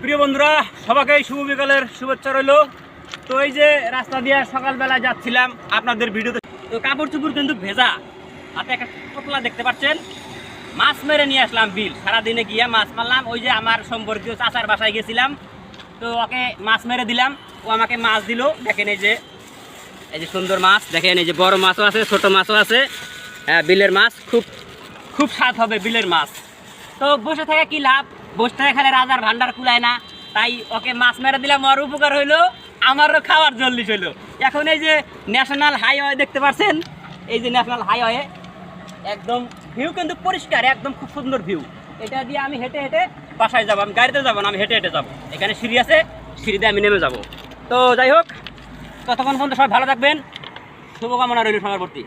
প্রিয় বন্ধুরা, সবাইকে শুভ বিকালের শুভেচ্ছা রইল। তো এই যে রাস্তা দিয়ে সকালবেলা যাচ্ছিলাম আপনাদের ভিডিওতে। তো কাপড় চুপড় কিন্তু ভেজা। হাতে একটা পোতলা দেখতে পাচ্ছেন। মাছ মেরে নিয়ে আসলাম বিল। সারাদিনে গিয়ে মাছ মারলাম। ওই যে আমার সম্পর্কীয় চাচার বাসায় গেছিলাম। তো ওকে মাছ মেরে দিলাম। ও আমাকে মাছ দিল। দেখেন এই যে এই যে সুন্দর মাছ। দেখেন এই যে বড় মাছও আছে, ছোট মাছও আছে। হ্যাঁ বিলের মাছ। খুব খুব স্বাদ হবে বিলের মাছ। তো বসে থাকা কি লাভ? বসে থাকা খালে রাজার ভান্ডার কুলায় না। তাই ওকে মাছ মেরে দিলাম। ওর উপকার হইল, আমারও খাওয়ার জল্লিশ হইল। এখন এই যে ন্যাশনাল হাইওয়ে দেখতে পাচ্ছেন এই যে ন্যাশনাল হাইওয়ে একদম ভিউ কিন্তু পরিষ্কার, একদম খুব সুন্দর ভিউ এটা দিয়ে আমি হেঁটে হেঁটে বাসায় যাব, আমি গাড়িতে যাব না, আমি হেঁটে হেঁটে যাব। এখানে সিঁড়ি আছে, সিঁড়ি দিয়ে আমি নেমে যাব। তো যাই হোক, ততক্ষণ পর্যন্ত সবাই ভালো থাকবেন। শুভকামনা রইল সবার প্রতি।